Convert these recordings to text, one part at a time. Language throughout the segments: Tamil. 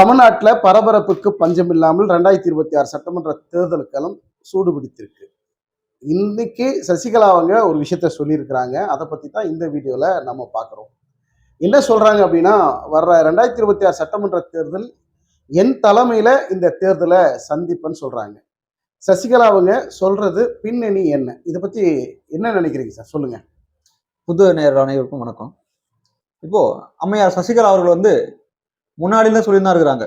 தமிழ்நாட்டில் பரபரப்புக்கு பஞ்சம் இல்லாமல் ரெண்டாயிரத்தி இருபத்தி ஆறு சட்டமன்ற தேர்தலுக்கெல்லாம் சூடு பிடித்திருக்கு. இன்னைக்கு சசிகலா அவங்க ஒரு விஷயத்த சொல்லியிருக்கிறாங்க. அதை பற்றி தான் இந்த வீடியோவில் நம்ம பார்க்குறோம். என்ன சொல்கிறாங்க அப்படின்னா வர்ற ரெண்டாயிரத்தி இருபத்தி ஆறு சட்டமன்ற தேர்தல் என் தலைமையில் இந்த தேர்தலை சந்திப்பேன்னு சொல்கிறாங்க சசிகலா அவங்க சொல்கிறது பின்னணி என்ன? இதை பற்றி என்ன நினைக்கிறீங்க சார்? சொல்லுங்கள் புது நேர் அனைவருக்கும் வணக்கம். இப்போ அம்மையார் சசிகலா அவர்கள் வந்து முன்னாடியில சொல்லியிருந்தா இருக்கிறாங்க.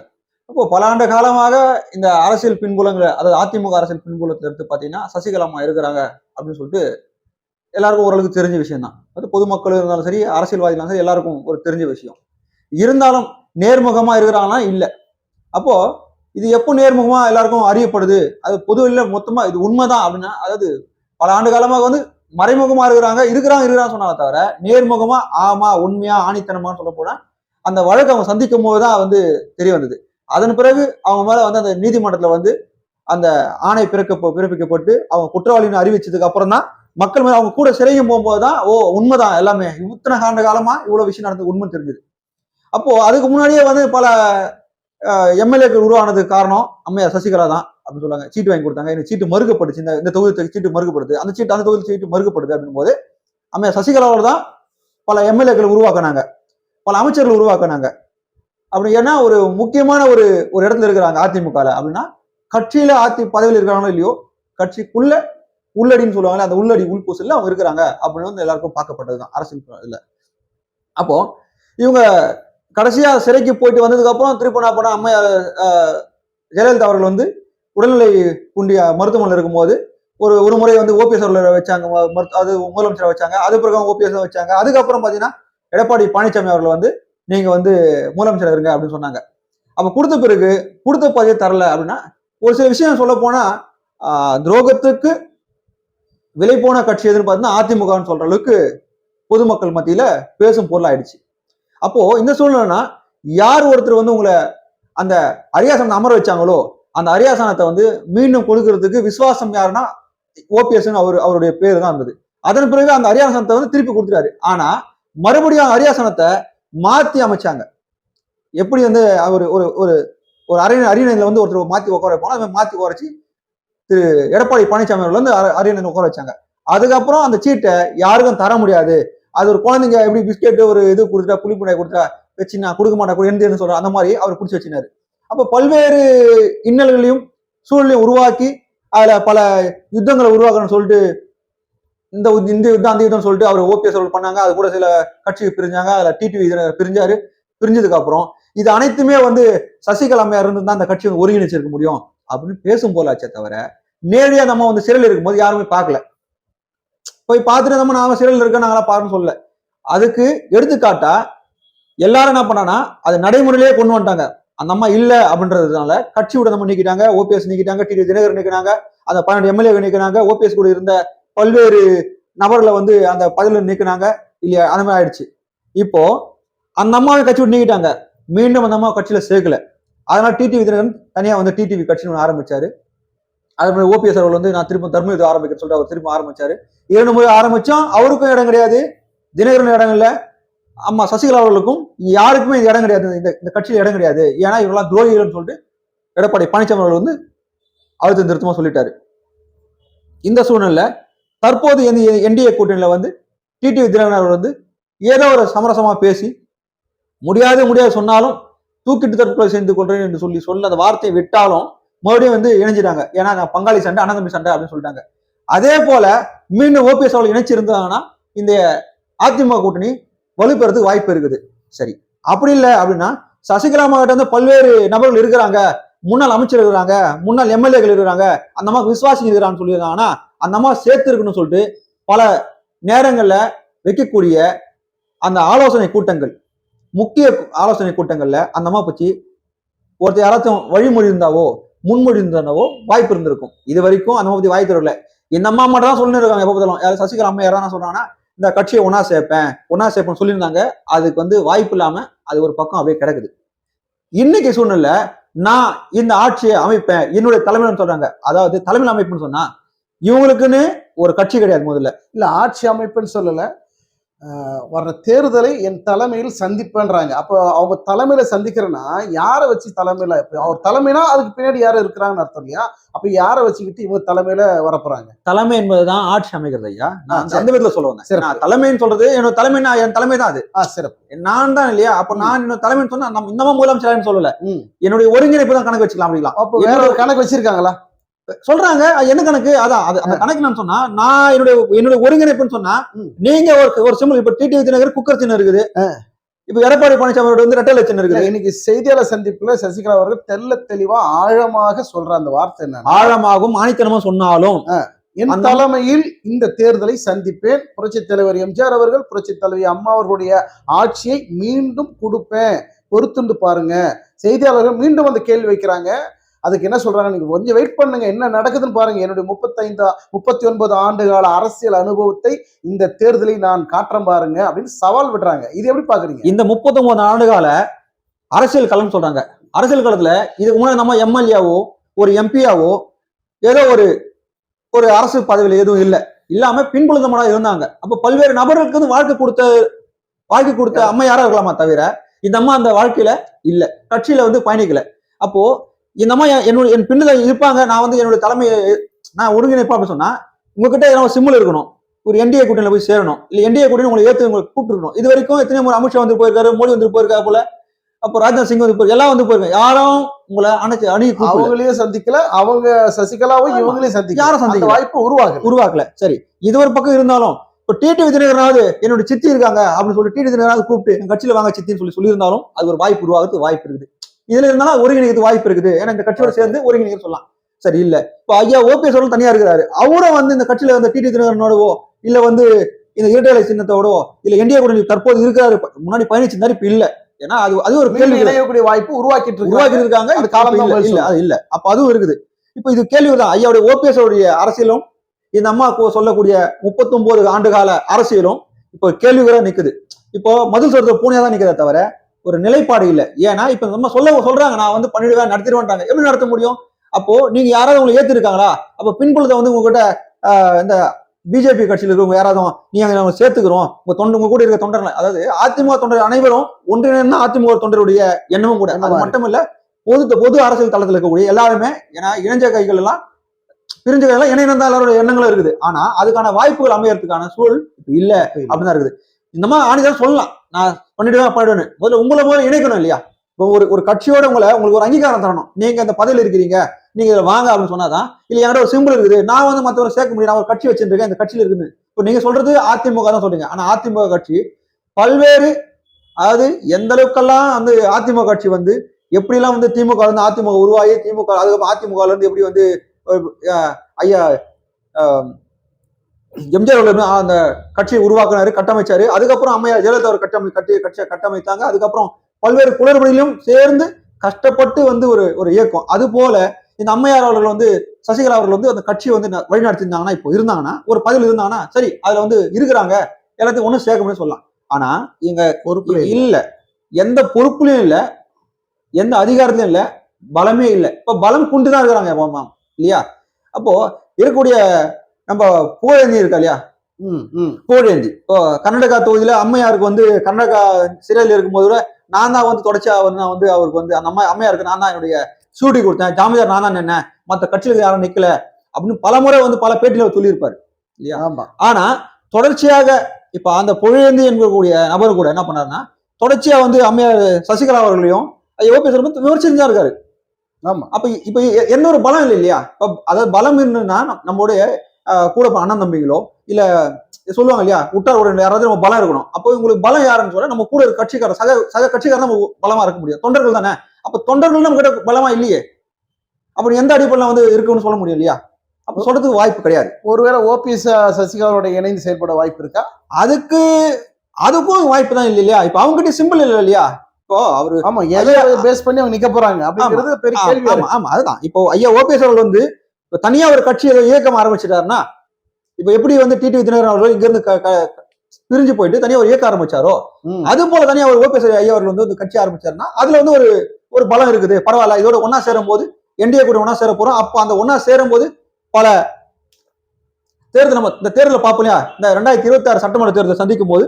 இப்போ பல ஆண்டு காலமாக இந்த அரசியல் பின்புலங்களை அதாவது அதிமுக அரசியல் பின்புலத்தை எடுத்து பார்த்தீங்கன்னா சசிகலா அம்மா இருக்கிறாங்க அப்படின்னு சொல்லிட்டு எல்லாருக்கும் ஓரளவுக்கு தெரிஞ்ச விஷயம் தான் அது பொதுமக்கள் இருந்தாலும் சரி அரசியல்வாதிகளும் சரி எல்லாருக்கும் ஒரு தெரிஞ்ச விஷயம். இருந்தாலும் நேர்முகமாக இருக்கிறாங்கன்னா இல்லை. அப்போ இது எப்போ நேர்முகமாக எல்லாருக்கும் அறியப்படுது? அது பொதுவில் மொத்தமாக இது உண்மைதான் அப்படின்னா அதாவது பல ஆண்டு காலமாக வந்து மறைமுகமாக இருக்கிறாங்க இருக்கிறாங்க இருக்கிறான்னு சொன்னாங்க தவிர நேர்முகமாக ஆமா உண்மையா ஆணித்தனமான்னு சொல்ல போனால் அந்த வழக்கு அவங்க சந்திக்கும் போது தான் வந்து தெரிய வந்தது. அதன் பிறகு அவங்க மேல வந்து அந்த நீதிமன்றத்துல வந்து அந்த ஆணை பிறக்க பிறப்பிக்கப்பட்டு அவங்க குற்றவாளின்னு அறிவிச்சதுக்கு அப்புறம் தான் மக்கள் மேல அவங்க கூட சிறையும் போகும்போது தான் ஓ உண்மைதான் எல்லாமே. இத்தனை ஆண்டு காலமா இவ்வளவு விஷயம் நடந்தது உண்மை தெரிஞ்சது. அப்போ அதுக்கு முன்னாடியே வந்து பல எம்எல்ஏக்கள் உருவானதுக்கு காரணம் அம்மையா சசிகலா தான் அப்படின்னு சொல்லுவாங்க. சீட்டு வாங்கி கொடுத்தாங்க. எனக்கு சீட்டு மறுக்கப்படுச்சு. இந்த இந்த தொகுதி சீட்டு மறுக்கப்படுது. அந்த சீட்டு அந்த தொகுதி சீட்டு மறுக்கப்படுது அப்படின் போது அம்மையா சசிகலாவோட தான் பல எம்எல்ஏக்கள் உருவாக்குனாங்க. பல அமைச்சர்கள் உருவாக்குனாங்க. அப்படி ஏன்னா ஒரு முக்கியமான ஒரு ஒரு இடத்துல இருக்கிறாங்க அதிமுகல. அப்படின்னா கட்சியில அதி பதவியில் இருக்கிறாங்களோ இல்லையோ கட்சிக்குள்ள உள்ளடின்னு சொல்லுவாங்கல்ல அந்த உள்ளடி உள்பூசல்ல அவங்க இருக்கிறாங்க. அப்படின்னு வந்து எல்லாருக்கும் பார்க்கப்பட்டதுதான் அரசியல் இல்ல அப்போ இவங்க கடைசியா சிறைக்கு போயிட்டு வந்ததுக்கு அப்புறம் திருப்பி நான் போனா ஜெயலலிதா அவர்கள் வந்து உடல்நிலை குண்டிய மருத்துவமனையில் இருக்கும்போது ஒரு ஒரு முறை வந்து ஓபிஎஸ் அவர்களை வச்சாங்க. ம- அது முதலமைச்சரை வச்சாங்க. அது பிறகு ஓபிஎஸ் வச்சாங்க. அதுக்கப்புறம் பாத்தீங்கன்னா எடப்பாடி பழனிசாமி அவர்கள் வந்து நீங்க வந்து முதலமைச்சர் இருங்க அப்படின்னு சொன்னாங்க. அப்ப கொடுத்த பிறகு கொடுத்த பதவியை தரல அப்படின்னா ஒரு சில விஷயம் சொல்ல போனா துரோகத்துக்கு விலை போன கட்சி எதுன்னு பார்த்தீங்கன்னா அதிமுகன்னு சொல்ற அளவுக்கு பொதுமக்கள் மத்தியில பேசும் பொருள் ஆயிடுச்சு. அப்போ இந்த சூழ்நிலைனா யார் ஒருத்தர் வந்து உங்களை அந்த அரியாசனத்தை அமர வச்சாங்களோ அந்த அரியாசனத்தை வந்து மீண்டும் கொடுக்கறதுக்கு விசுவாசம் யாருன்னா ஓபிஎஸ் அவர் அவருடைய பேர் தான் இருந்தது. அதன் பிறகு அந்த அரியாசனத்தை வந்து திருப்பி கொடுத்துட்டாரு. ஆனா மறுபடியும் அரியாசனத்தை மாத்தி அமைச்சாங்க. எப்படி வந்து அவர் ஒரு ஒரு ஒரு அரியணை அரியணையில வந்து ஒருத்தர் மாத்தி உட்கார வைப்பாங்க. அதை மாத்தி உட்காரச்சு திரு எடப்பாடி பழனிசாமி அவர்கள் வந்து அரியணை உட்கார வச்சாங்க. அதுக்கப்புறம் அந்த சீட்டை யாருக்கும் தர முடியாது. அது ஒரு குழந்தைங்க எப்படி பிஸ்கெட் ஒரு இது கொடுத்துட்டா புளிப்புடை கொடுத்தா வச்சு நான் கொடுக்க மாட்டேன் கூட எந்த சொல்ற அந்த மாதிரி அவர் பிடிச்சி வச்சினாரு. அப்போ பல்வேறு இன்னல்களையும் சூழலையும் உருவாக்கி அதுல பல யுத்தங்களை உருவாக்கணும்னு சொல்லிட்டு இந்த இந்த யுத்தம் அந்த யுத்தம் சொல்லிட்டு அவர் ஓபிஎஸ் அவர்கள் பண்ணாங்க. அது கூட சில கட்சி பிரிஞ்சாங்க. அதுல டிடிவி பிரிஞ்சாரு. பிரிஞ்சதுக்கு அப்புறம் இது அனைத்துமே வந்து சசிகலா அம்மையார் இருந்து தான் அந்த கட்சி வந்து ஒருங்கிணைச்சிருக்க முடியும் அப்படின்னு பேசும் போலாச்சே தவிர நேரடியா நம்ம வந்து சிறையில் இருக்கும்போது யாருமே பார்க்கல. போய் பார்த்துட்டு நம்ம நாம சிறையில் இருக்க நாங்களா பாருன்னு சொல்லல. அதுக்கு எடுத்துக்காட்டா எல்லாரும் என்ன பண்ணானா அது நடைமுறையிலேயே கொண்டு வந்துட்டாங்க. அந்த அம்மா இல்ல அப்படின்றதுனால கட்சியோட நம்ம நீக்கிட்டாங்க ஓபிஎஸ் நீக்கிட்டாங்க டி தினகர் நீக்கினாங்க அந்த பன்னெண்டு எம்எல்ஏ நீக்கினாங்க ஓபிஎஸ் கூட இருந்த பல்வேறு நபர்களை வந்து அந்த பதவியில் நீக்கினாங்க. இல்லையா அந்த மாதிரி ஆயிடுச்சு. இப்போ அந்த அம்மாவை கட்சி விட்டு நீக்கிட்டாங்க. மீண்டும் அந்த அம்மா கட்சியில சேர்க்கல. அதனால டிடிவி தினகரன் தனியா வந்து டிடிவி கட்சின்னு ஒன்று ஆரம்பிச்சாரு. அது ஓபிஎஸ் அவர்கள் வந்து நான் திரும்ப தர்ம யுத்தம் ஆரம்பிக்க சொல்லிட்டு அவர் திரும்ப ஆரம்பிச்சாரு. இரண்டு முறை ஆரம்பிச்சோம் அவருக்கும் இடம் கிடையாது. தினகரன் இடம் இல்லை. அம்மா சசிகலா அவர்களுக்கும் யாருக்குமே இந்த இடம் கிடையாது. இந்த இந்த கட்சியில் இடம் கிடையாது. ஏன்னா இவங்கெல்லாம் துரோகிகள்னு சொல்லிட்டு எடப்பாடி பழனிசாமி அவர்கள் வந்து அழுத்தம் திருத்தமா சொல்லிட்டாரு. இந்த சூழ்நிலை தற்போது என்டிஏ கூட்டணியில் வந்து டிடிவி தினகரன் அவர் வந்து ஏதோ ஒரு சமரசமாக பேசி முடியாது முடியாது சொன்னாலும் தூக்கிட்டு தற்கொலை செய்து கொள்றேன் என்று சொல்லி சொல்ல அந்த வார்த்தையை விட்டாலும் மறுபடியும் வந்து இணைஞ்சிட்டாங்க ஏன்னா நான் பங்காளி சண்டை அனந்தமி சண்டை அப்படின்னு சொல்லிட்டாங்க அதே போல மீண்டும் ஓபிஎஸ் அவர்கள் இணைச்சிருந்தாங்கன்னா இந்த அதிமுக கூட்டணி வலுப்பெறதுக்கு வாய்ப்பு இருக்குது சரி அப்படி இல்லை அப்படின்னா சசிகலா மாவட்டம் வந்து பல்வேறு நபர்கள் இருக்கிறாங்க முன்னாள் அமைச்சர் இருக்கிறாங்க முன்னாள் எம்எல்ஏக்கள் இருக்கிறாங்க அந்த அம்மா விசுவாசிகள் இருக்கிறான்னு சொல்லியிருக்காங்கன்னா அந்த அம்மா சேர்த்து இருக்கணும்னு சொல்லிட்டு பல நேரங்களில் வைக்கக்கூடிய அந்த ஆலோசனை கூட்டங்கள் முக்கிய ஆலோசனை கூட்டங்களில் அந்த அம்மா பற்றி ஒருத்தர் யாராச்சும் வழிமொழி இருந்தாவோ முன்மொழி இருந்தாவோ வாய்ப்பு இருந்திருக்கும். இது வரைக்கும் அந்த பற்றி வாய்ப்பு தரல. இந்த அம்மா மட்டும் தான் சொல்லிட்டு இருக்காங்க எப்போ பார்த்தாலும். யாரும் சசிகலா அம்மா யாராவது சொல்றாங்கன்னா இந்த கட்சியை ஒன்னா சேர்ப்பேன் ஒன்னா சேர்ப்பேன்னு சொல்லியிருந்தாங்க. அதுக்கு வந்து வாய்ப்பு இல்லாமல் அது ஒரு பக்கம் அப்படியே கிடக்குது. இன்னைக்கு சூழ்நிலை நான் இந்த ஆட்சியை அமைப்பேன். என்னுடைய தலைமையில சொல்றாங்க. அதாவது தலைமையில் அமைப்புன்னு சொன்னா இவங்களுக்குன்னு ஒரு கட்சி கிடையாது முதல்ல. இல்லை ஆட்சி அமைப்புன்னு சொல்லலை. வர்ற தேர்தலை என் தலைமையில் சந்திப்பேன்றாங்க. அப்போ அவங்க தலைமையில சந்திக்கிறேன்னா யாரை வச்சு தலைமையில இப்ப அவர் தலைமைனா அதுக்கு பின்னாடி யாரும் இருக்கிறாங்கன்னு அர்த்தம் இல்லையா? அப்ப யாரை வச்சுக்கிட்டு இவங்க தலைமையில வரப்போறாங்க? தலைமை என்பதுதான் ஆட்சி அமைக்கிறது ஐயா. நான் சரி. அந்த விதத்துல சொல்லுவேன் சிறப்பு. நான் தலைமைன்னு சொல்றது என்னோட தலைமை நான் என் தலைமை தான் அது. ஆ சிறப்பு. நான் தான் இல்லையா? அப்ப நான் என்னோட தலைமைன்னு சொன்னா நம்ம இன்னமும் முதலமைச்சர் சொல்லல. என்னுடைய ஒருங்கிணைப்பு தான் கணக்கு வச்சுக்கலாம் அப்படிங்களா அப்போ வேற ஒரு கணக்கு வச்சிருக்காங்களா? சொல்றாங்க என்ன கணக்கு? அதான் அது அந்த கணக்கு நான் சொன்னா நான் என்னுடைய என்னுடைய ஒருங்கிணைப்புன்னு சொன்னா. நீங்க ஒரு ஒரு சிம்பிள் இப்ப டிடி விஜயநகர் குக்கர் சின்னம் இருக்குது. இப்ப எடப்பாடி பழனிசாமியோட வந்து ரெட்டை லட்சம் இருக்குது. இன்னைக்கு செய்தியாளர் சந்திப்புல சசிகலா அவர்கள் தெள்ள தெளிவா ஆழமாக சொல்ற அந்த வார்த்தை என்ன ஆழமாகவும் ஆணித்தனமும் சொன்னாலும் என் தலைமையில் இந்த தேர்தலை சந்திப்பேன். புரட்சித் தலைவர் எம்ஜிஆர் அவர்கள் புரட்சித் தலைவி அம்மா அவர்களுடைய ஆட்சியை மீண்டும் கொடுப்பேன். பொறுத்துண்டு பாருங்க. செய்தியாளர்கள் மீண்டும் அந்த கேள்வி வைக்கிறாங்க. அதுக்கு என்ன சொல்றாங்க? நீங்க கொஞ்சம் வெயிட் பண்ணுங்க. என்ன நடக்குதுன்னு பாருங்க. என்னுடைய முப்பத்தைந்து முப்பத்தி ஒன்பது ஆண்டு கால அரசியல் அனுபவத்தை இந்த தேர்தலில் நான் காட்டுறேன் பாருங்க அப்படின்னு சவால் விடுறாங்க. இது எப்படி பாக்குறீங்க இந்த 39 ஆண்டு கால அரசியல் களம் சொல்றாங்க. அரசியல் களத்துல இதுக்கு முன்னாடி நம்ம எம்எல்ஏவோ ஒரு எம்பியாவோ ஏதோ ஒரு ஒரு அரசு பதவியில எதுவும் இல்ல. இல்லாம பின்புலந்தமான இருந்தாங்க. அப்ப பல்வேறு நபர்களுக்கு வந்து வாழ்க்கை கொடுத்த வாழ்க்கை கொடுத்த அம்மையாரா இருக்கலாமா தவிர இந்த அம்மா அந்த வாழ்க்கையில இல்ல. கட்சியில வந்து பயணிக்கல. அப்போ இந்த என்- என்னோட என் பின்னுல இருப்பாங்க. நான் வந்து என்னோட தலைமையை நான் ஒருங்கிணைப்பா அப்படின்னு சொன்னா உங்ககிட்ட ஏதாவது சிம்பிள் இருக்கணும். ஒரு என்டிஏ கூட்டணியில போய் சேரணும். இல்ல என்டிஏ கூட்டணி உங்களை ஏத்து உங்களை கூப்பிட்டுருக்கணும். இது வரைக்கும் எத்தனை முறை அமித்ஷா வந்து போயிருக்காரு மோடி வந்து போயிருக்காரு போல. அப்போ ராஜ்நாத் சிங் வந்து போயிருக்காரு. எல்லாம் வந்து போயிருக்காங்க. யாரும் உங்களை அணைச்சு அணி அவங்களையும் சந்திக்கல. அவங்க சசிகலாவும். இவங்களையும் சந்திக்கல. யாரும் அந்த சந்திக்கல. வாய்ப்பு உருவாகல. உருவாக்கல சரி. இது ஒரு பக்கம் இருந்தாலும் இப்போ டிடி விஜயநகரனாவது என்னோட சித்தி இருக்காங்க அப்படின்னு சொல்லி டிடி விஜயநகராவது கூப்பிட்டு எங்க கட்சியில வாங்க சித்தின்னு சொல்லி சொல்லியிருந்தாலும் அது ஒரு வாய்ப்பு உருவாகிறதுக்கு வாய்ப்பு இருக்குது. இதுல இருந்தாலும் ஒருங்கிணைக்கிறது வாய்ப்பு இருக்குது. ஏன்னா இந்த கட்சியோட சேர்ந்து ஒருங்கிணைக்க சொல்லலாம். சரி இல்ல. இப்போ ஐயா ஓபிஎஸ் அவர்கள் தனியா இருக்கிறாரு. அவரும் வந்து இந்த கட்சியில வந்து டிடி தினகரனோடவோ இல்ல வந்து இந்த இரட்டை சின்னத்தோடவோ இல்ல என்டிஏ கூட்டணி தற்போது இருக்காரு முன்னாடி பயணிச்சிருந்தாரு இப்ப இல்ல. ஏன்னா அது அது ஒரு கேள்வி. இணையக்கூடிய வாய்ப்பு உருவாக்கிட்டு உருவாக்கி இருக்காங்க அது காலம் இல்ல. அது இல்ல. அப்ப அதுவும் இருக்குது. இப்ப இது கேள்விதான். ஐயாவுடைய ஓபிஎஸ் உடைய அரசியலும் இந்த அம்மா சொல்லக்கூடிய 39 ஆண்டு கால அரசியலும் இப்போ கேள்விகளா நிக்குது. இப்போ மதில் சொல்றது பூனையா தான் நிக்கிறத தவிர ஒரு நிலைப்பாடு இல்ல. ஏன்னா இப்ப நம்ம சொல்ல சொல்றாங்க நான் வந்து பண்ணிடுவேன் நடத்திடுவேன்ட்டாங்க. எப்படி நடத்த முடியும்? அப்போ நீங்க யாராவது உங்களை ஏத்திருக்காங்களா? அப்ப பின்புலத்தை வந்து உங்ககிட்ட இந்த பிஜேபி கட்சியில் இருக்கிறவங்க யாராவது நீங்க நாங்க சேர்த்துக்கிறோம். உங்க தொண்டு உங்க கூட இருக்க தொண்டர்கள் அதாவது அதிமுக தொண்டர் அனைவரும் ஒன்றிணைந்த அதிமுக தொண்டருடைய எண்ணமும் கூட. அது மட்டும் இல்ல பொது பொது அரசியல் தளத்துல இருக்கக்கூடிய எல்லாருமே ஏன்னா இணைஞ்ச கைகள் எல்லாம் பிரிஞ்ச கைகள் எல்லாம் இணைந்த எல்லாரோட எண்ணங்களும் இருக்குது. ஆனா அதுக்கான வாய்ப்புகள் அமையறதுக்கான சூழல் இல்ல. அப்படிதான் இருக்குது. இந்த மாதிரி ஆணிதான் சொல்லலாம். நான் பண்ணிவிட்டு தான் பண்ணணும் முதல்ல உங்களை முதல்ல இணைக்கணும் இல்லையா? இப்போ ஒரு ஒரு கட்சியோட உங்களை உங்களுக்கு ஒரு அங்கீகாரம் தரணும். நீங்க அந்த பதவியில் இருக்கிறீங்க. நீங்க இதுல வாங்க அப்படின்னு சொன்னாதான் இல்லை என்கிட்ட ஒரு சிம்பிள் இருக்குது. நான் வந்து மற்றவரை சேர்க்க முடியும். நான் ஒரு கட்சி வச்சிருக்கேன் இந்த கட்சியில இருக்குது இப்போ நீங்க சொல்றது அதிமுக தான் சொல்றீங்க. ஆனா அதிமுக கட்சி பல்வேறு அதாவது எந்த அளவுக்கெல்லாம் வந்து அதிமுக கட்சி வந்து எப்படிலாம் வந்து திமுக வந்து இருந்து அதிமுக உருவாகி திமுக அதுக்கப்புறம் அதிமுக இருந்து எப்படி வந்து ஐயா எம்ஜிஆர் அவர்கள் அந்த கட்சியை உருவாக்குனாரு கட்டமைச்சாரு. அதுக்கப்புறம் அம்மையார் ஜெயலலிதா அவர் கட்டமை கட்டி கட்சியை கட்டமைத்தாங்க. அதுக்கப்புறம் பல்வேறு குளறுபடியிலும் சேர்ந்து கஷ்டப்பட்டு வந்து ஒரு ஒரு இயக்கம். அது போல இந்த அம்மையார் அவர்கள் வந்து சசிகலா அவர்கள் வந்து அந்த கட்சியை வந்து வழிநடத்திருந்தாங்கன்னா இப்போ இருந்தாங்கன்னா ஒரு பதில் இருந்தாங்கன்னா சரி அதுல வந்து இருக்கிறாங்க. எல்லாத்தையும் ஒன்றும் சேர்க்க முடியும் சொல்லலாம். ஆனா எங்க பொறுப்பு இல்ல. எந்த பொறுப்புலயும் இல்ல. எந்த அதிகாரத்திலும் இல்ல. பலமே இல்ல. இப்ப பலம் கொண்டு தான் இருக்கிறாங்க இல்லையா? அப்போ இருக்கக்கூடிய நம்ம புகழேந்தி இருக்கா இல்லையா? ம் ம். புகழேந்தி. இப்போ கர்நாடகா தொகுதியில அம்மையாருக்கு வந்து கர்நாடகா சிறையில் இருக்கும்போது கூட நான் தான் வந்து தொடர்ச்சியா வந்து நான் வந்து அவருக்கு வந்து அந்த அம்மா அம்மையாருக்கு நான் தான் என்னுடைய சூடி கொடுத்தேன். ஜாமியார் நான் தான் நின்னேன். மத்த கட்சியில யாரும் நிக்கல. அப்படின்னு பல முறை வந்து பல பேட்டியில அவர் சொல்லியிருப்பாரு. ஆமா. ஆனா தொடர்ச்சியாக இப்ப அந்த புகழேந்தி என்கக்கூடிய நபர் கூட என்ன பண்ணாருன்னா தொடர்ச்சியா வந்து அம்மையார் சசிகலா அவர்களையும் ஓபிஎஸ் வந்து விமர்சிச்சு இருக்காரு. ஆமா. அப்ப இப்ப எ- என்ன ஒரு பலம் இல்லை இல்லையா? இப்ப அதாவது பலம் என்னன்னா நம்ம- நம்மளுடைய கூட பிறந்த அண்ணன் தம்பிகளோ இல்ல சொல்லுவாங்க இல்லையா உற்றார் உறவினர் யாராவது நம்ம பலம் இருக்கணும். அப்போ உங்களுக்கு பலம் யாருன்னு சொல்ல நம்ம கூட இருக்க கட்சிக்காரர் சக சக கட்சிக்காரர் நம்ம பலமா இருக்க முடியும் தொண்டர்கள் தானே? அப்ப தொண்டர்கள் நம்ம கிட்ட பலமா இல்லையே. அப்படி எந்த அடிப்படையில் வந்து இருக்குன்னு சொல்ல முடியும் இல்லையா? அப்ப சொல்றதுக்கு வாய்ப்பு கிடையாது. ஒருவேளை ஓபிஎஸ் சசிகலாவோட இணைந்து செயல்பட வாய்ப்பு இருக்கா? அதுக்கு அதுக்கும் வாய்ப்பு தான் இல்லை இல்லையா? இப்ப அவங்க கிட்ட சிம்பிள் இல்லை இல்லையா? இப்போ அவரு ஆமா எதை பேஸ் பண்ணி அவங்க நிக்க போறாங்க அப்படிங்கிறது பெரிய கேள்வி ஆமா ஆமா அதுதான். இப்போ ஐயா ஓபிஎஸ் அவர்கள் வந்து இப்ப தனியா ஒரு கட்சி ஏதோ இயக்கம் ஆரம்பிச்சிட்டாருன்னா இப்ப எப்படி வந்து டிடி விஜயநகர் அவர்கள் இங்க இருந்து க- க- பிரிஞ்சு போயிட்டு தனியா ஒரு இயக்கம் ஆரம்பிச்சாரோ. அது போல தனியா ஒரு ஓபிஎஸ் ஐயா அவர்கள் வந்து கட்சி ஆரம்பிச்சாருன்னா அதுல வந்து ஒரு ஒரு பலம் இருக்குது. பரவாயில்ல இதோட ஒன்னா சேரும் போது என்டிஏ கூட ஒன்னா சேர போறோம். அப்போ அந்த ஒன்னா சேரும் போது பல தேர்தல் நம்ம இந்த தேர்தலை பார்ப்போம் இல்லையா? இந்த ரெண்டாயிரத்தி இருபத்தி ஆறு சட்டமன்ற தேர்தலை சந்திக்கும் போது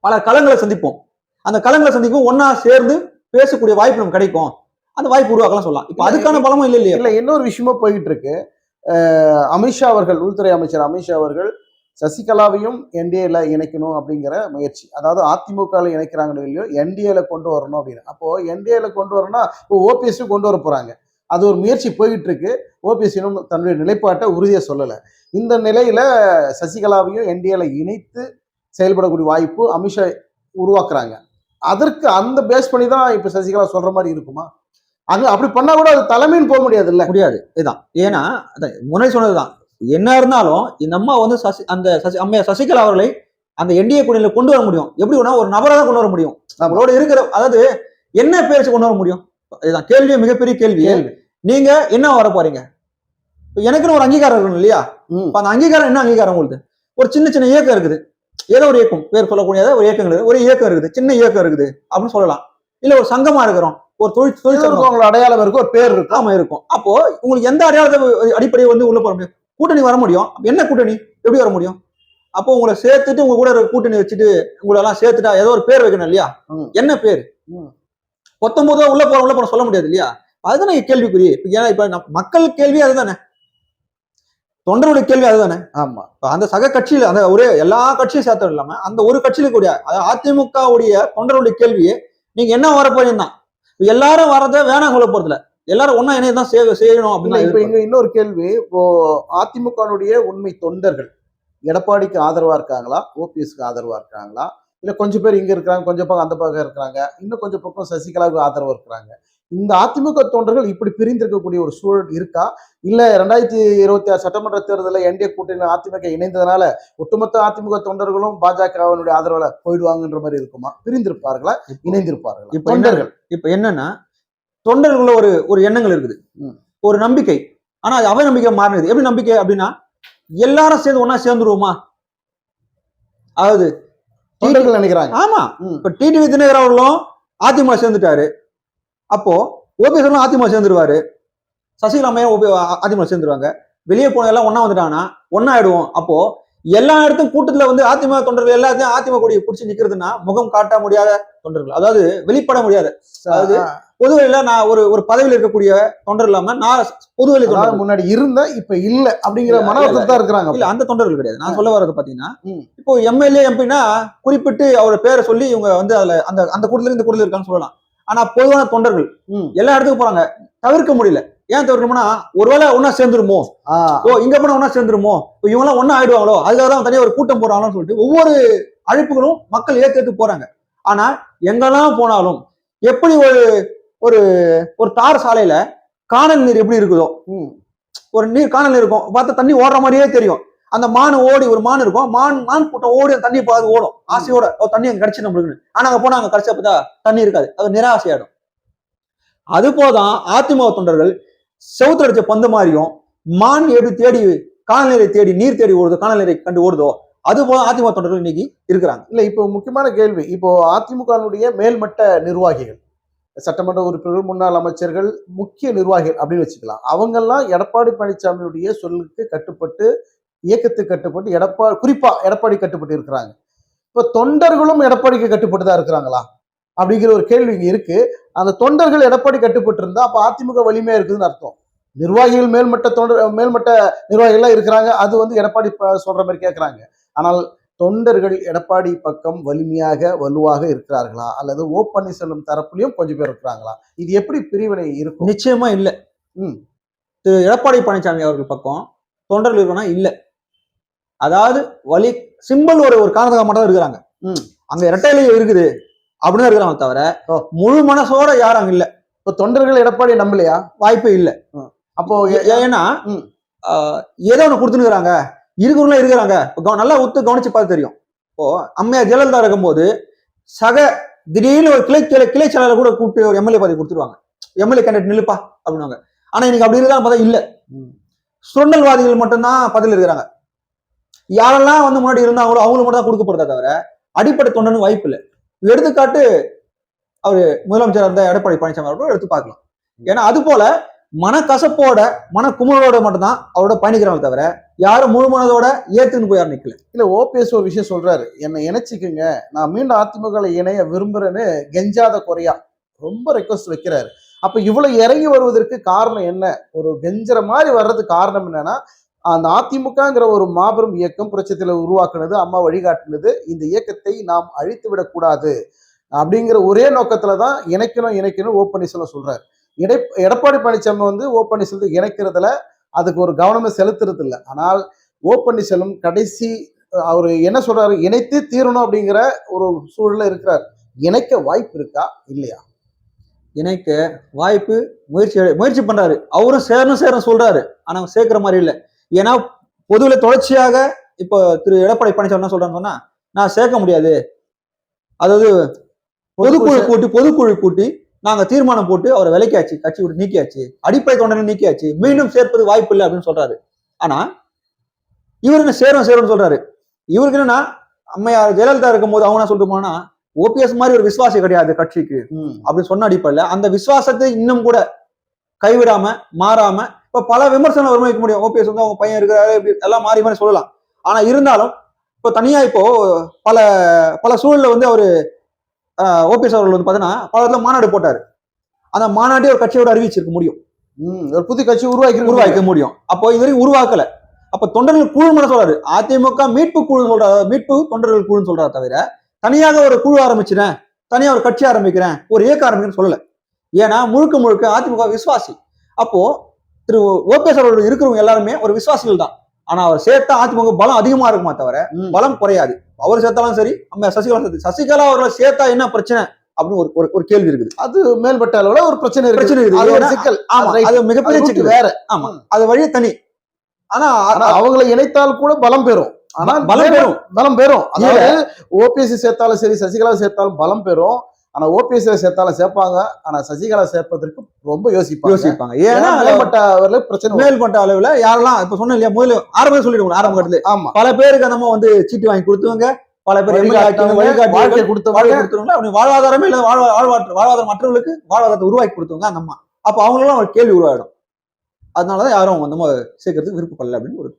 பல களங்களை சந்திப்போம். அந்த களங்களை சந்திக்கும் ஒன்னா சேர்ந்து பேசக்கூடிய வாய்ப்பு நமக்கு கிடைக்கும். அந்த வாய்ப்பு உருவாக்கலாம் சொல்லலாம். இப்போ அதுக்கான பலமும் இல்லை இல்லையா? இல்ல இன்னொரு விஷயமா போய்கிட்டு இருக்கு அமித்ஷா அவர்கள் உள்துறை அமைச்சர் அமித்ஷா அவர்கள் சசிகலாவையும் என்டிஏல இணைக்கணும் அப்படிங்கிற முயற்சி. அதாவது அதிமுக இணைக்கிறாங்களோ இல்லையோ என்டிஏல கொண்டு வரணும் அப்படின்னு. அப்போ என்டிஏல கொண்டு வரணும்னா இப்போ ஓபிஎஸ் கொண்டு வர போறாங்க. அது ஒரு முயற்சி போய்கிட்டு இருக்கு ஓபிஎஸ் இன்னும் தன்னுடைய நிலைப்பாட்டை உறுதியா சொல்லலை. இந்த நிலையில சசிகலாவையும் என்டிஏல இணைத்து செயல்படக்கூடிய வாய்ப்பு அமித்ஷா உருவாக்குறாங்க. அதற்கு அந்த பேஸ் பண்ணி தான் இப்போ சசிகலா சொல்ற மாதிரி இருக்குமா? அங்க அப்படி பண்ணா கூட அது தலைமைன்னு போக முடியாது இல்ல முடியாது. இதுதான். ஏன்னா முன்னாடி சொன்னதுதான். என்ன இருந்தாலும் இந்த அம்மா வந்து சசி அந்த சசி அம்மையா சசிகலா அவர்களை அந்த என்டிஏ கூட்டணியில கொண்டு வர முடியும். எப்படி ஒரு நபரை தான் கொண்டு வர முடியும். நம்மளோட இருக்கிற அதாவது என்ன பேச்சு கொண்டு வர முடியும்? இதுதான். கேள்வியே மிகப்பெரிய கேள்வி. கேள்வி. நீங்க என்ன வர போறீங்க? எனக்குன்னு ஒரு அங்கீகாரம் இருக்கணும் இல்லையா? அந்த அங்கீகாரம் என்ன அங்கீகாரம் உங்களுக்கு? ஒரு சின்ன சின்ன இயக்கம் இருக்குது. ஏதோ ஒரு இயக்கம் பேர் சொல்லக்கூடிய ஒரு இயக்கம் இருக்குது. ஒரு இயக்கம் இருக்குது. சின்ன இயக்கம் இருக்குது. அப்படின்னு சொல்லலாம். இல்ல ஒரு சங்கமா இருக்கிறோம். ஒரு தொழில் உங்களோட அடையாளம் இருக்கு ஒரு பேர் இருக்கு ஆமா இருக்கும். அப்போ உங்களுக்கு எந்த அடையாளத்தை அடிப்படையை வந்து உள்ள போற முடியும்? கூட்டணி வர முடியும். என்ன கூட்டணி? எப்படி வர முடியும்? அப்போ உங்களை சேர்த்துட்டு உங்க கூட கூட்டணி வச்சுட்டு உங்களை எல்லாம் சேர்த்துட்டா ஏதோ ஒரு பேர் வைக்கணும் இல்லையா. என்ன பேர். பத்தொன்பது உள்ள போற உள்ள போற சொல்ல முடியாது இல்லையா? அதுதானே கேள்விக்குறி. இப்ப ஏன்னா இப்ப மக்கள் கேள்வி அதுதானே. தொண்டருடைய கேள்வி அதுதானே. ஆமா. அந்த சக கட்சியில அந்த ஒரு எல்லா கட்சியும் சேர்த்தது இல்லாம அந்த ஒரு கட்சியில கூடிய அதாவது அதிமுக உடைய தொண்டருடைய கேள்வியே நீங்க என்ன வர போறீங்க தான் எல்லாரும் வரத வேணாம் சொல்ல போறதுல எல்லாரும் ஒன்னா இணைய தான் செய்ய- செய்யணும் அப்படின்னு இப்ப இங்க இன்னொரு கேள்வி. இப்போ அதிமுகனுடைய உண்மை தொண்டர்கள் எடப்பாடிக்கு ஆதரவா இருக்காங்களா? ஓபிஎஸ்க்கு ஆதரவா இருக்காங்களா? இல்ல கொஞ்சம் பேர் இங்க இருக்கிறாங்க கொஞ்சம் பக்கம் அந்த பக்கம் இருக்கிறாங்க. இன்னும் கொஞ்சம் பக்கம் சசிகலாவுக்கு ஆதரவா இருக்கிறாங்க. இந்த அதிமுக தொண்டர்கள் இப்படி பிரிந்திருக்கக்கூடிய ஒரு சூழல் இருக்கா? இல்ல ரெண்டாயிரத்தி இருபத்தி ஆறு சட்டமன்ற தேர்தலில் என்டிஏ கூட்டணியில் அதிமுக இணைந்ததுனால ஒட்டுமொத்த அதிமுக தொண்டர்களும் பாஜகவினுடைய ஆதரவுல போயிடுவாங்கன்ற மாதிரி இருக்குமா? பிரிந்திருப்பார்களா? இணைந்திருப்பார்களா? இப்ப தொண்டர்கள். இப்ப என்னன்னா தொண்டர்களுக்குள்ள ஒரு ஒரு எண்ணங்கள் இருக்குது. ஒரு நம்பிக்கை. ஆனா அது அவை நம்பிக்கை மாறினது. எப்படி நம்பிக்கை அப்படின்னா எல்லாரும் சேர்ந்து ஒன்னா சேர்ந்துருவோமா? அதாவது தொண்டர்கள் நினைக்கிறாங்க. ஆமா. இப்ப டிடிவி தினகர் அவர்களும் அதிமுக சேர்ந்துட்டாரு. அப்போ ஓபிஎஸ் அவர்களும் அதிமுக சேர்ந்துருவாரு. சசிகலா அம்மையும் OP அதிமுக சேர்ந்துருவாங்க. வெளியே போன எல்லாம் ஒண்ணா வந்துட்டாங்கன்னா ஒண்ணா ஆயிடுவோம். அப்போ எல்லா இடத்தும் கூட்டத்துல வந்து அதிமுக தொண்டர்கள் எல்லாத்தையும் அதிமுக கொடியை பிடிச்சி நிக்கிறதுனா முகம் காட்ட முடியாத தொண்டர்கள். அதாவது வெளிப்பட முடியாத. அதாவது பொதுவெளியில நான் ஒரு ஒரு பதவியில் இருக்கக்கூடிய தொண்டர் இல்லாம நான் பொதுவெளி தொண்டர். முன்னாடி இருந்த இப்ப இல்ல அப்படிங்கிற இல்ல, மனோகத்தில் தான் இருக்கிறாங்க இல்ல அந்த தொண்டர்கள் கிடையாது. நான் சொல்ல வர்றது பாத்தீங்கன்னா. இப்போ எம்எல்ஏ எம்பினா குறிப்பிட்டு அவரோட பேரை சொல்லி இவங்க வந்து அதுல அந்த அந்த கூட்டத்துல இந்த கூட்டத்துல இருக்கான்னு சொல்லலாம். ஆனா பொதுவான தொண்டர்கள். எல்லா இடத்துக்கும் போறாங்க. தவிர்க்க முடியல. ஏன் தவிர்க்கணும்னா ஒருவேளை ஒன்னா சேர்ந்துருமோ? ஓ இங்க போனா ஒன்னா சேர்ந்துருமோ? இவங்க எல்லாம் ஒன்னா ஆயிடுவாங்களோ? அதுக்காக தான் தனியா ஒரு கூட்டம் போறாங்களோன்னு சொல்லிட்டு ஒவ்வொரு அழைப்புகளும் மக்கள் ஏற்று போறாங்க. ஆனா எங்கெல்லாம் போனாலும் எப்படி ஒரு ஒரு ஒரு தார் சாலையில காணல் நீர் எப்படி இருக்குதோ. ஒரு நீர் காணல் இருக்கும். பார்த்தா தண்ணி ஓடுற மாதிரியே தெரியும். அந்த மான் ஓடி ஒரு மான் இருக்கும். மான் மான் கூட்டம் ஓடி அந்த தண்ணியை பார்த்து ஓடும். ஆசையோட தண்ணி அங்க கிடைச்சு நம்மளுக்கு ஆனா அங்க போனா அங்க கிடைச்சா பார்த்தா தண்ணி இருக்காது. அது நிராசையாயிடும். அது போதான் அதிமுக தொண்டர்கள் செவுத்து அடிச்ச பந்து மாதிரியும் மான் எப்படி தேடி காலநிலை தேடி நீர் தேடி ஓடுதோ காலநிலை கண்டு ஓடுதோ அது போல அதிமுக தொண்டர்கள் இன்னைக்கு இருக்கிறாங்க. இல்ல இப்போ முக்கியமான கேள்வி. இப்போ அதிமுகனுடைய மேல்மட்ட நிர்வாகிகள் சட்டமன்ற உறுப்பினர்கள் முன்னாள் அமைச்சர்கள் முக்கிய நிர்வாகிகள் அப்படின்னு வச்சுக்கலாம். அவங்கெல்லாம் எடப்பாடி பழனிசாமியுடைய சொல்லுக்கு கட்டுப்பட்டு இயக்கத்துக்கு கட்டுப்பட்டு எடப்பாடி குறிப்பா எடப்பாடி கட்டுப்பட்டு இருக்கிறாங்க. இப்போ தொண்டர்களும் எடப்பாடிக்கு கட்டுப்பட்டு தான் இருக்கிறாங்களா? அப்படிங்கிற ஒரு கேள்வி இங்க இருக்கு. அந்த தொண்டர்கள் எடப்பாடி கட்டுப்பட்டு இருந்தா அப்ப அதிமுக வலிமையா இருக்குதுன்னு அர்த்தம். நிர்வாகிகள் மேல்மட்ட தொண்டர் மேல்மட்ட நிர்வாகிகள்லாம் இருக்கிறாங்க. அது வந்து எடப்பாடி சொல்ற மாதிரி கேட்கறாங்க ஆனால் தொண்டர்கள் எடப்பாடி பக்கம் வலிமையாக வலுவாக இருக்கிறார்களா? அல்லது ஓ பன்னீர்செல்வம் தரப்புலயும் கொஞ்சம் பேர் இருக்கிறாங்களா? இது எப்படி பிரிவினை இருக்கும்? நிச்சயமா இல்ல. ம். திரு. எடப்பாடி பழனிசாமி அவர்கள் பக்கம் தொண்டர்கள் இருக்கணும்னா இல்ல. அதாவது வலி சிம்பிள் ஒரு ஒரு காரணத்துக்காக மட்டும் தான் இருக்கிறாங்க. ம். அங்க இரட்டையிலேயே இருக்குது அப்படின்னு இருக்கிறாங்க தவிர. முழு மனசோட யாரும் அங்க இல்ல. இப்போ தொண்டர்கள் எடப்பாடி நம்பலையா? வாய்ப்பே இல்ல. அப்போ ஏன்னா ஏதோ ஒண்ணு கொடுத்துருக்காங்க இருக்கிறவங்கள இருக்கிறாங்க. நல்லா ஒத்து கவனிச்சு பார்த்து தெரியும். இப்போ அம்மையார் ஜெயலலிதா இருக்கும்போது சக திடீர்னு ஒரு கிளை கிளை கிளை செயலாளர் கூட கூப்பிட்டு ஒரு எம்எல்ஏ பதவி கொடுத்துருவாங்க. எம்எல்ஏ கேண்டிடேட் நில்லுப்பா அப்படின்னாங்க ஆனா இன்னைக்கு அப்படி இருக்கான்னு பார்த்தா இல்ல. சுரண்டல்வாதிகள் மட்டும்தான் பதவியில் இருக்கிறாங்க. யாரெல்லாம் வந்து முன்னாடி இருந்தாங்களோ அவங்களுக்கு மட்டும் தான் கொடுக்க தவிர அடிப்படை தொண்டனு வாய்ப்பு இல்லை. எடுத்துக்காட்டு அவர் முதலமைச்சர் இருந்த எடப்பாடி பழனிசாமி அவர்கள் எடுத்து பார்க்கலாம். ஏன்னா அது போல மனக்கசப்போட மன மட்டும்தான் அவரோட பயணிக்கிறாங்க தவிர யாரும் முழு மனதோட ஏத்துன்னு போய் யாரும் நிக்கல. இல்ல ஓபிஎஸ் ஒரு விஷயம் சொல்றாரு. என்னை இணைச்சிக்குங்க. நான் மீண்டும் அதிமுக இணைய விரும்புறேன்னு கெஞ்சாத குறையா? ரொம்ப ரெக்வஸ்ட் வைக்கிறாரு. அப்ப இவ்வளவு இறங்கி வருவதற்கு காரணம் என்ன? ஒரு கெஞ்சற மாதிரி வர்றதுக்கு காரணம் என்னன்னா அந்த அதிமுகங்கிற ஒரு மாபெரும் இயக்கம் புரட்சத்தில் உருவாக்குனது அம்மா வழிகாட்டினது இந்த இயக்கத்தை நாம் அழித்து விடக்கூடாது அப்படிங்கிற ஒரே நோக்கத்துல தான் இணைக்கணும் இணைக்கணும் ஓ பன்னீர்செல்வம் சொல்றாரு. இடை எடப்பாடி பழனிசாமி வந்து ஓ பன்னீர்செல்வத்தை இணைக்கிறதுல அதுக்கு ஒரு கவனமே செலுத்துறது இல்லை ஆனால் ஓ பன்னீர்செல்வம் கடைசி அவர் என்ன சொல்றாரு? இணைத்து தீரணும் அப்படிங்கிற ஒரு சூழல இருக்கிறார். இணைக்க வாய்ப்பு இருக்கா? இல்லையா? இணைக்க வாய்ப்பு முயற்சி முயற்சி பண்றாரு. அவரும் சேரணும் சேரணும் சொல்றாரு. ஆனா சேர்க்கிற மாதிரி இல்லை. ஏன்னா பொதுவில் தொடர்ச்சியாக இப்போ திரு எடப்பாடி பழனிசாமி என்ன சொல்றான்னு சொன்னா நான் சேர்க்க முடியாது. அதாவது பொதுக்குழு கூட்டி பொதுக்குழு கூட்டி நாங்க தீர்மானம் போட்டு அவரை விலைக்காச்சு கட்சி விட்டு நீக்கியாச்சு அடிப்படை தொண்டனை நீக்கியாச்சு மீண்டும் சேர்ப்பது வாய்ப்பு இல்லை அப்படின்னு சொல்றாரு. ஆனா இவர் என்ன சேரும் சேரும்னு சொல்றாரு. இவருக்கு என்னன்னா அம்மையார் ஜெயலலிதா இருக்கும்போது அவங்க என்ன சொல்லிட்டு போனா ஓபிஎஸ் மாதிரி ஒரு விசுவாசி கிடையாது கட்சிக்கு. அப்படின்னு சொன்ன அடிப்படையில் அந்த விசுவாசத்தை இன்னும் கூட கைவிடாம மாறாம இப்ப பல விமர்சனம் வரும் வைக்க முடியும். ஓபிஎஸ் வந்து அவங்க பையன் இருக்கிறாரு இப்படி எல்லாம் மாறி மாறி சொல்லலாம். ஆனா இருந்தாலும் இப்போ தனியா இப்போ பல பல சூழல்ல வந்து அவரு ஓபிஎஸ் அவர்கள் வந்து பாத்தீங்கன்னா பல இடத்துல மாநாடு போட்டாரு. அந்த மாநாட்டே ஒரு கட்சியோட அறிவிச்சிருக்க முடியும். ஒரு புது கட்சி உருவாக்கி உருவாக்க முடியும். அப்போ இது வரைக்கும் உருவாக்கல. அப்ப தொண்டர்கள் குழு மட்டும் சொல்றாரு. அதிமுக மீட்பு குழு சொல்ற மீட்பு தொண்டர்கள் குழுன்னு சொல்றாரு தவிர தனியாக ஒரு குழு ஆரம்பிச்சிறேன் தனியா ஒரு கட்சி ஆரம்பிக்கிறேன் ஒரு இயக்கம் ஆரம்பிக்கிறேன்னு சொல்லல. ஏன்னா முழுக்க முழுக்க அதிமுக விசுவாசி. அப்போ திரு ஓபிஎஸ் அவர்கள் இருக்கிறவங்க எல்லாருமே ஒரு விசுவாசிகள் தான். ஆனா அவர் சேர்த்தா அதிமுக பலம் அதிகமா இருக்குமா தவிர. பலம் குறையாது. அவர் சேர்த்தாலும் சரி அம்மா சசிகலா சேர்த்து சசிகலா அவர்களை சேர்த்தா என்ன பிரச்சனை அப்படின்னு ஒரு ஒரு- கேள்வி இருக்குது. அது மேல்பட்ட அளவுல ஒரு பிரச்சனை பிரச்சனை இருக்குது. அது ஒரு சிக்கல். ஆமா அது மிகப்பெரிய சிக்கல். வேற. ஆமா அது வழியே தனி. ஆனா ஆனா அவங்களை இணைத்தால் கூட பலம் பெறும். ஆனா பலம் பெறும். பலம் பெறும். அதாவது ஓபிஎஸ் சேர்த்தாலும் சரி சசிகலா சேர்த்தாலும் பலம் பெறும். ஆனா ஓபிஎஸ் சேர்த்தாலும் சேர்ப்பாங்க. ஆனா சசிகலா சேர்ப்பதற்கு ரொம்ப யோசிப்பாங்க. யோசிப்பாங்க. ஏன்னா மேல்பட்ட அவர்களுக்கு பிரச்சனை. மேல்மட்ட அளவுல யாரெல்லாம் இப்ப சொன்னேன் இல்லையா முதல்ல ஆரம்பம் சொல்லிடுவோம் ஆரம்ப கட்டத்துல. ஆமா. பல பேருக்கு அந்த அம்மா வந்து சீட்டு வாங்கி கொடுத்தவங்க பல பேர் வாழ்க்கை வழிகாட்டி வாழ்க்கை கொடுத்தவங்க. அப்படி வாழ்வாதாரமே இல்ல வாழ்வா வாழ்வாற்று வாழ்வாதாரம் மற்றவர்களுக்கு வாழ்வாதாரத்தை உருவாக்கி கொடுத்தவங்க அந்த அம்மா. அப்ப அவங்களும் ஒரு கேள்வி உருவாயிடும். அதனாலதான் யாரும் அந்த சேர்க்கறதுக்கு விருப்பப்படல அப்படின்னு ஒரு